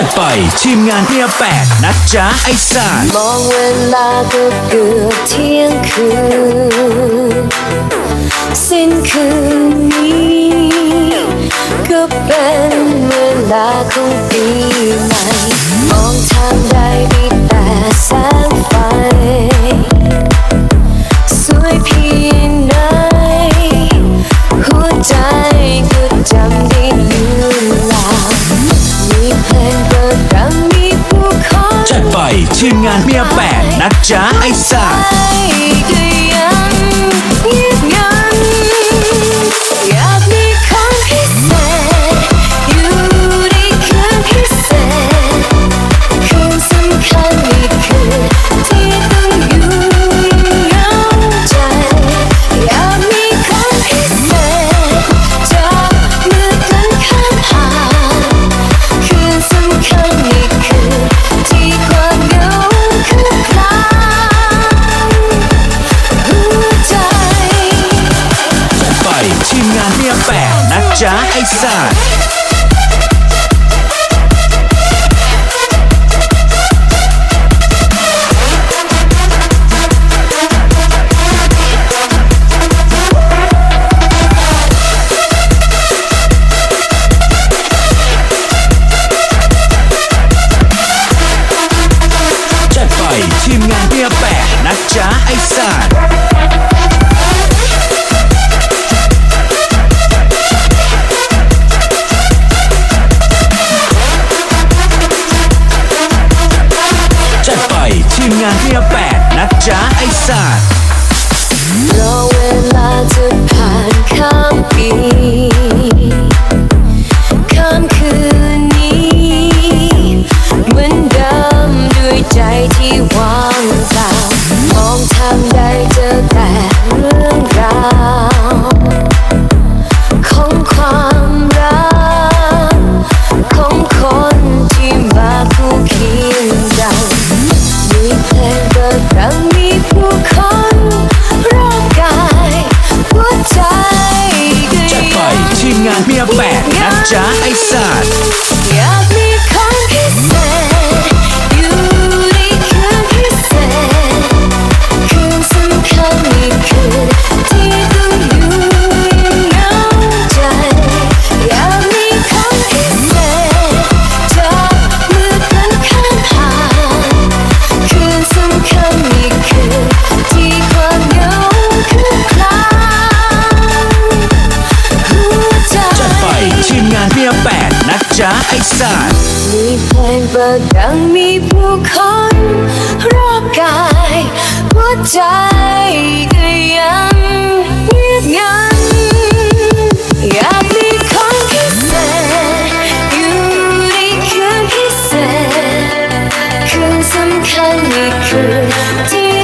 ัดไปทีมงานเมียแปดนัดจ้าไอสานมองเวลาก็เกือบเที่ยงคืน สิ้นคืนนี้ ก็เป็นเวลาของปีใหม่ มองทางใดมีแต่แสงไฟ ทีมงานเมียแปดนะจ๊ะไอ้สัส Asia Eistside. Raja Aisan Knowing of can't be Me a bad, not just a son. Yeah. สไตมีเพลงเปิดดังมีผู้คนรอบกายหัวใจก็ยังเงียบงันอยากมีคนพิเศษอยู่ในคืนพิเศษคืนสำคัญในคืนที่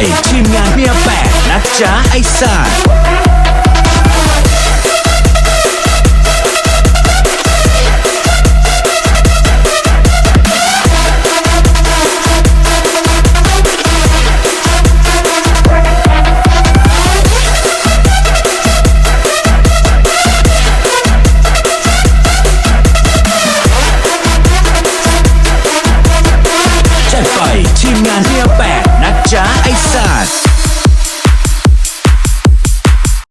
ย ทีมงานเมียแปดนะจ๊ะไอ้สัสทีมงานเมีย